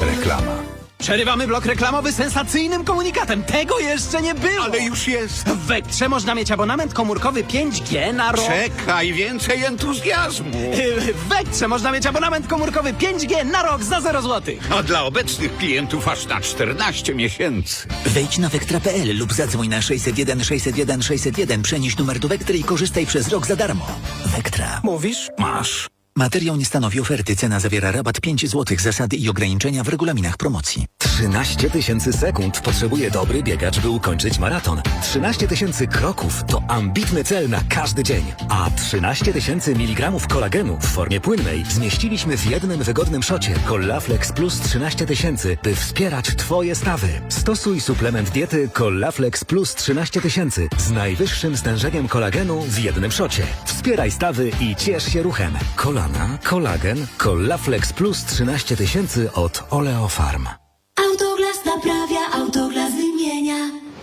Reklama. Przerywamy blok reklamowy sensacyjnym komunikatem. Tego jeszcze nie było. Ale już jest. W Wektrze można mieć abonament komórkowy 5G na rok. Czekaj, więcej entuzjazmu. W Wektrze można mieć abonament komórkowy 5G na rok za 0 zł. A dla obecnych klientów aż na 14 miesięcy. Wejdź na wektra.pl lub zadzwoń na 601 601 601, przenieś numer do Wektry i korzystaj przez rok za darmo. Wektra. Mówisz? Masz. Materiał nie stanowi oferty. Cena zawiera rabat 5 zł. Zasady i ograniczenia w regulaminach promocji. 13 tysięcy sekund potrzebuje dobry biegacz, by ukończyć maraton. 13 tysięcy kroków to ambitny cel na każdy dzień. A 13 tysięcy miligramów kolagenu w formie płynnej zmieściliśmy w jednym wygodnym szocie. Collaflex Plus 13 tysięcy, by wspierać Twoje stawy. Stosuj suplement diety Collaflex Plus 13 tysięcy z najwyższym stężeniem kolagenu w jednym szocie. Wspieraj stawy i ciesz się ruchem. Kolana, kolagen, Collaflex Plus 13 tysięcy od Oleofarm. Autoglas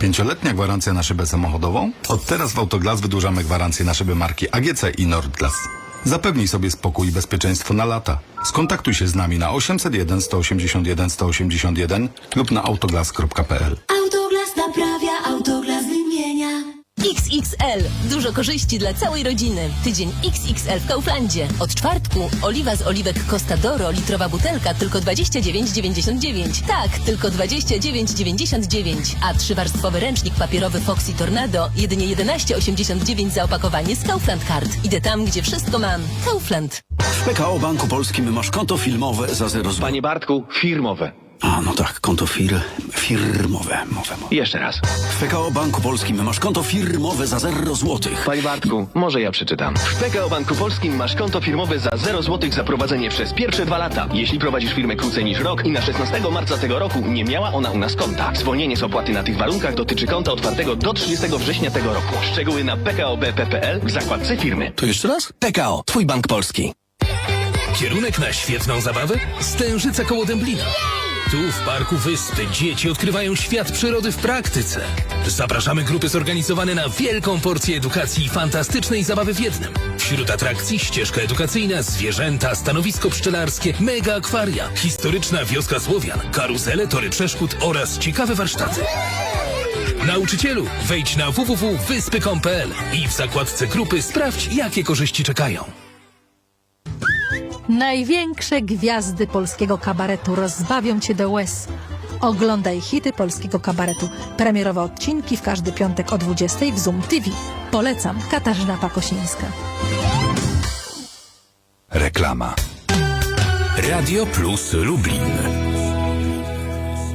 Pięcioletnia gwarancja na szybę samochodową? Od teraz w Autoglas wydłużamy gwarancję na szyby marki AGC i Nordglas. Zapewnij sobie spokój i bezpieczeństwo na lata. Skontaktuj się z nami na 801 181 181 lub na autoglas.pl. Dużo korzyści dla całej rodziny. Tydzień XXL w Kauflandzie. Od czwartku oliwa z oliwek Costa Doro litrowa butelka tylko 29,99. Tak, tylko 29,99. A trzywarstwowy ręcznik papierowy Foxy Tornado jedynie 11,89 za opakowanie z Kaufland Card. Idę tam, gdzie wszystko mam. Kaufland. W PKO Banku Polskim masz konto filmowe za 0 zł. Panie Bartku, firmowe. A, no tak, konto fir... firmowe. Mowe, mowe. Jeszcze raz. W PKO Banku Polskim masz konto firmowe za 0 złotych. Panie Bartku, może ja przeczytam. W PKO Banku Polskim masz konto firmowe za 0 zł za prowadzenie przez pierwsze dwa lata. Jeśli prowadzisz firmę krócej niż rok i na 16 marca tego roku nie miała ona u nas konta. Zwolnienie z opłaty na tych warunkach dotyczy konta otwartego do 30 września tego roku. Szczegóły na pkobp.pl w zakładce firmy. To jeszcze raz? PKO, twój bank polski. Kierunek na świetną zabawę? Stężyca koło Dęblina. Tu w Parku Wyspy dzieci odkrywają świat przyrody w praktyce. Zapraszamy grupy zorganizowane na wielką porcję edukacji i fantastycznej zabawy w jednym. Wśród atrakcji ścieżka edukacyjna, zwierzęta, stanowisko pszczelarskie, mega akwaria, historyczna wioska Słowian, karuzele, tory przeszkód oraz ciekawe warsztaty. Nauczycielu, wejdź na www.wyspy.pl i w zakładce grupy sprawdź, jakie korzyści czekają. Największe gwiazdy polskiego kabaretu rozbawią cię do łez. Oglądaj hity polskiego kabaretu. Premierowe odcinki w każdy piątek o 20 w Zoom TV. Polecam. Katarzyna Pakosińska. Reklama. Radio Plus Lublin.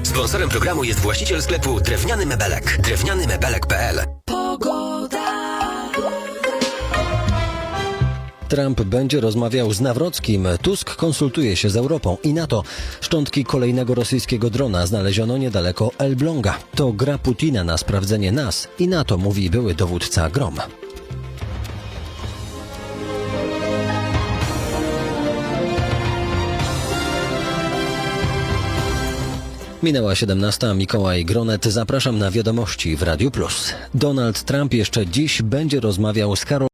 Sponsorem programu jest właściciel sklepu Drewniany Mebelek. Drewnianymebelek.pl Trump będzie rozmawiał z Nawrockim. Tusk konsultuje się z Europą i NATO. Szczątki kolejnego rosyjskiego drona znaleziono niedaleko Elbląga. To gra Putina na sprawdzenie nas i NATO, mówi były dowódca Grom. Minęła 17. Mikołaj Gronet. Zapraszam na wiadomości w Radiu Plus. Donald Trump jeszcze dziś będzie rozmawiał z Karol